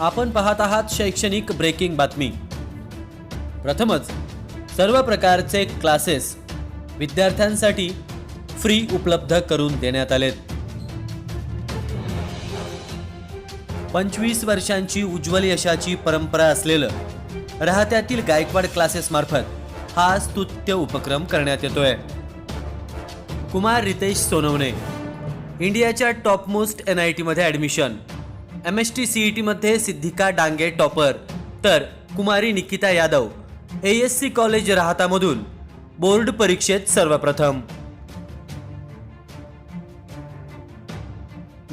आपण पाहत आहात शैक्षणिक ब्रेकिंग बातमी. प्रथमच सर्व प्रकारचे क्लासेस विद्यार्थ्यांसाठी फ्री उपलब्ध करून देण्यात आलेत. पंचवीस वर्षांची उज्ज्वल यशाची परंपरा असलेलं राहत्यातील गायकवाड क्लासेस मार्फत हा स्तुत्य उपक्रम करण्यात येतोय. कुमार रितेश सोनवणे इंडियाच्या टॉपमोस्ट एन आय टीमध्ये admission M S T C E टीमध्ये सिद्धिका डांगे टॉपर. तर कुमारी Nikita Yadav A S C college राहतामधून board परीक्षेत सर्वप्रथम.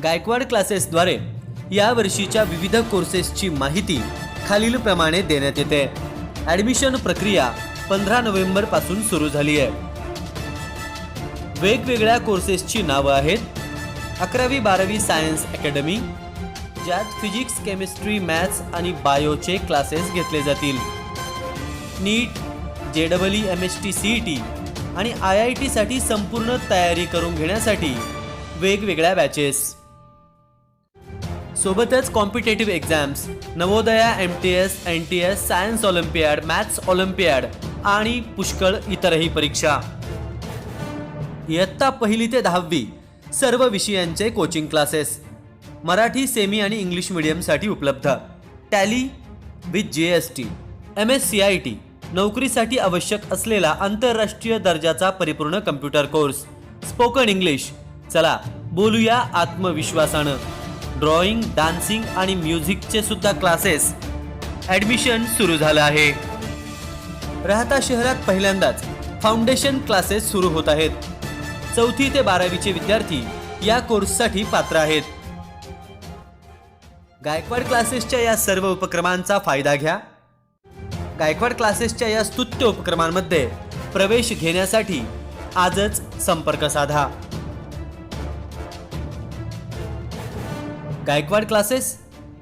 गायकवाड क्लासेसद्वारे या वर्षीच्या विविध कोर्सेसची माहिती खालीलप्रमाणे देण्यात येते. ॲडमिशन प्रक्रिया पंधरा नोव्हेंबरपासून सुरू झाली आहे. वेगवेगळ्या कोर्सेसची नावं आहेत. अकरावी बारावी सायन्स अकॅडमी ज्यात फिजिक्स केमिस्ट्री मॅथ्स आणि बायोचे क्लासेस घेतले जातील. नीट जे double E M S T C E T आणि आय आय टीसाठी संपूर्ण तयारी करून घेण्यासाठी वेगवेगळ्या बॅचेस सोबतच competitive exams Navodaya M T S N T S science olympiad maths olympiad आणि पुष्कळ इतरही परीक्षा. इयत्ता पहिली ते दहावी सर्व विषयांचे कोचिंग क्लासेस मराठी सेमी आणि इंग्लिश मिडियमसाठी उपलब्ध. Tally with G S T M S C I T नोकरीसाठी आवश्यक असलेला आंतरराष्ट्रीय दर्जाचा परिपूर्ण कम्प्युटर कोर्स. Spoken English. चला बोलूया आत्मविश्वासानं. ड्रॉइंग डान्सिंग आणि म्युझिकचे सुद्धा क्लासेस. ॲडमिशन सुरू झालं आहे. राहता शहरात पहिल्यांदाच फाउंडेशन क्लासेस सुरू होत आहेत. चौथी ते बारावीचे विद्यार्थी या कोर्ससाठी पात्र आहेत. गायकवाड क्लासेसच्या या सर्व उपक्रमांचा फायदा घ्या. गायकवाड क्लासेसच्या या स्तुत्य उपक्रमांमध्ये प्रवेश घेण्यासाठी आजच संपर्क साधा. Gaikwad classes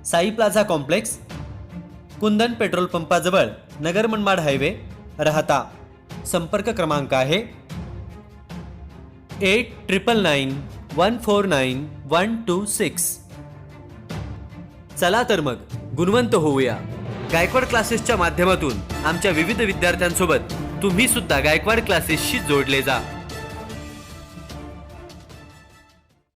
Sai plaza complex Kundan petrol पंपाजवळ Nagar Manmad highway Rahata. संपर्क क्रमांक आहे eight triple nine one four nine one two six. चला तर मग गुणवंत होऊया. गायकवाड क्लासेसच्या माध्यमातून आमच्या विविध विद्यार्थ्यांसोबत तुम्ही सुद्धा गायकवाड क्लासेसशी जोडले जा.